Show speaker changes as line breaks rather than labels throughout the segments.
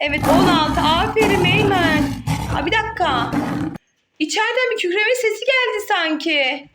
Evet 16. Aferin Eymen. Aa, bir dakika. İçeriden bir kükreme sesi geldi sanki.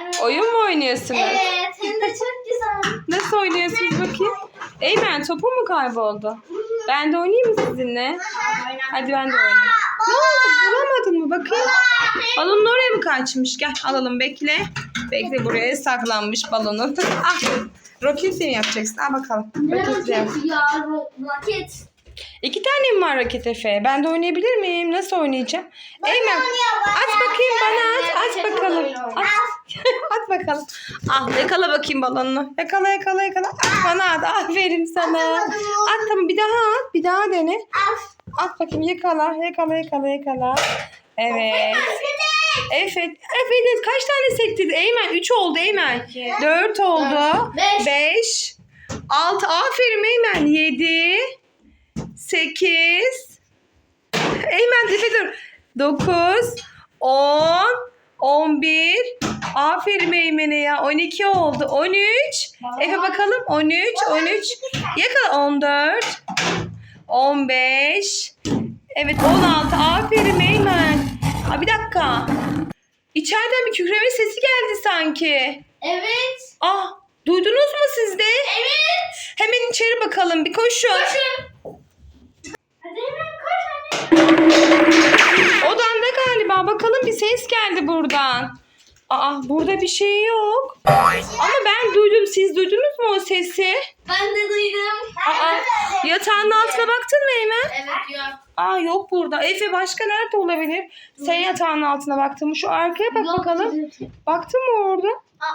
Evet. Oyun mu
oynuyorsunuz? Evet.
Hem de çok güzel.
Nasıl oynuyorsunuz bakayım? Eymen topun mu kayboldu? Ben de oynayayım mı sizinle? Hadi ben de oynayayım. Ne oldu? Bulamadın mı? Bakayım.
Balonun
oraya mı kaçmış? Gel alalım bekle. Bekle buraya saklanmış balonun. ah. Roket mi yapacaksın? Al bakalım. Ne Roket ya?
ro- Raket.
İki tane mi var raket Efe? Ben de oynayabilir miyim? Nasıl oynayacağım? Eymen
at bakayım
bana at. At Raket bakalım. At. at bakalım. Al yakala bakayım balonunu. Yakala yakala yakala. At bana at. Aferin sana. At tamam bir daha at. Bir daha dene. At bakayım yakala yakala yakala yakala. Evet. Evet. Evet. Kaç tane sektirdi? Eymen 3 oldu Eymen. 4 oldu. Beş. 5. 6. Aferin Eymen. 7. 8. Eymen tepe dur. 9. 10. 11. Aferin Eymen'e ya. 12 oldu. 13. Efe bakalım. 13. 13. Yakala. 14. 15. Evet 16. Aferin Eymen. Aa, bir dakika. İçeriden bir kükreme sesi geldi sanki.
Evet.
Ah duydunuz mu siz de?
Evet.
Hemen içeri bakalım bir koşun.
Koşun. Hadi hemen koş hadi.
Galiba bakalım bir ses geldi buradan. Aa burada bir şey yok. Ama ben duydum. Siz duydunuz mu o sesi?
Ben de duydum.
Aa
yatağın altına baktın mı Eymen?
Evet yok.
Aa yok burada. Efe başka nerede olabilir? Sen yatağın altına baktın mı? Şu arkaya bak bakalım. Baktın mı orada?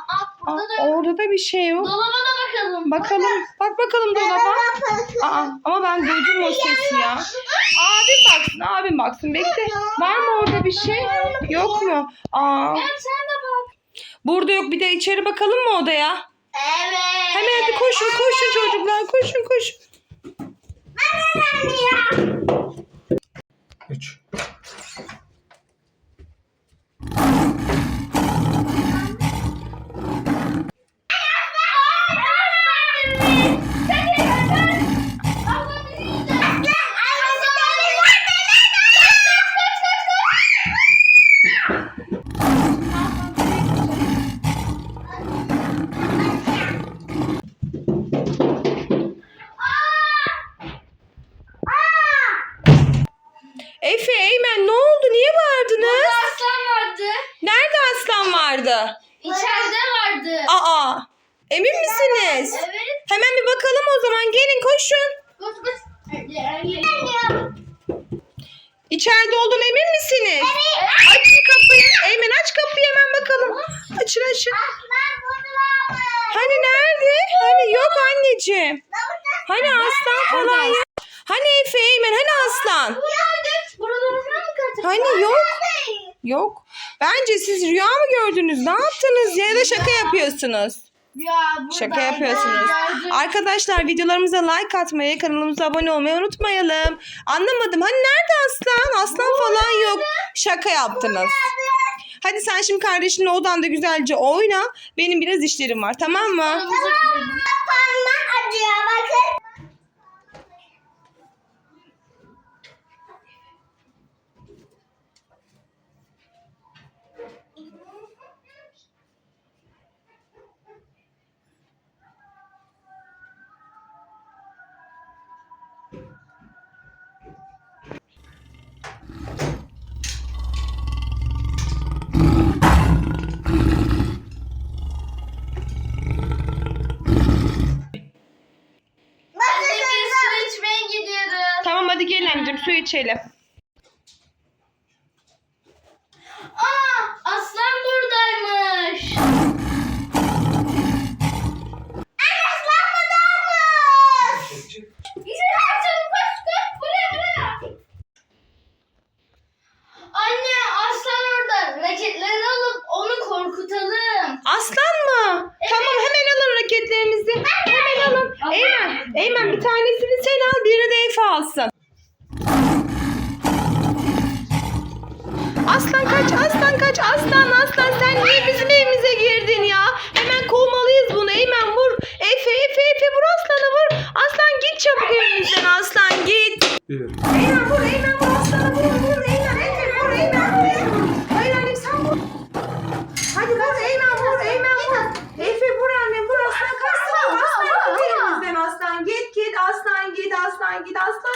Aa, burada da orada
da bir şey yok.
Dolaba da bakalım.
Bakalım. Bak bakalım dolaba.
Aa,
ama ben duydum o sesi ya. Abim baksın, abim baksın. Bekle. Var mı orada bir şey? Yok mu? Aa, Gel
sen de bak.
burada yok. Bir de içeri bakalım mı odaya?
Evet. Hemen hadi koşun,
koşun çocuklar. Koşun, koşun.
3.
emin misiniz?
Evet.
Hemen bir bakalım o zaman. Gelin koşun.
Koş koş. Gel.
İçeride olduğuna emin misiniz? Açın kapıyı. Eymen aç kapıyı hemen bakalım. Açın açın.
Hani
nerede? Hani yok anneciğim. Hani aslan falan yok. Hani Efe Eymen hani aslan?
Hani yok.
Yok. Bence siz rüya mı gördünüz? Ne yaptınız ya da şaka yapıyorsunuz?
Ya. Şaka yapıyorsunuz. Gördüm.
Arkadaşlar videolarımıza like atmayı, kanalımıza abone olmayı unutmayalım. Anlamadım. Hani nerede aslan? Aslan falan yok. Şaka yaptınız. Hadi sen şimdi kardeşinle odanda güzelce oyna. Benim biraz işlerim var tamam mı? Aramıza
gidelim.
acıyor bakın.
Hadi gel anneciğim su içelim.
Aa, aslan buradaymış.
Anne aslan buradaymış.
Yürü çabuk koş koş buraya. Anne aslan orada. Raketleri alıp onu korkutalım.
Aslan mı? Evet. Tamam hemen alın raketlerinizi. Hemen alın. Eymen, Eymen bir tanesini sen al, diğeri de Efe alsın. Aslan aslan sen niye bizim evimize girdin ya? Hemen kovmalıyız bunu. Hemen vur. Efe Efe Efe vur aslanı vur. Aslan git çabuk evimizden aslan git.
Evet.
Eymen vur Eymen vur aslanı vur vur Eymen Efe Efe vur annem vur aslan kaçsın. Aslan git evimizden aslan git git aslan git aslan git aslan.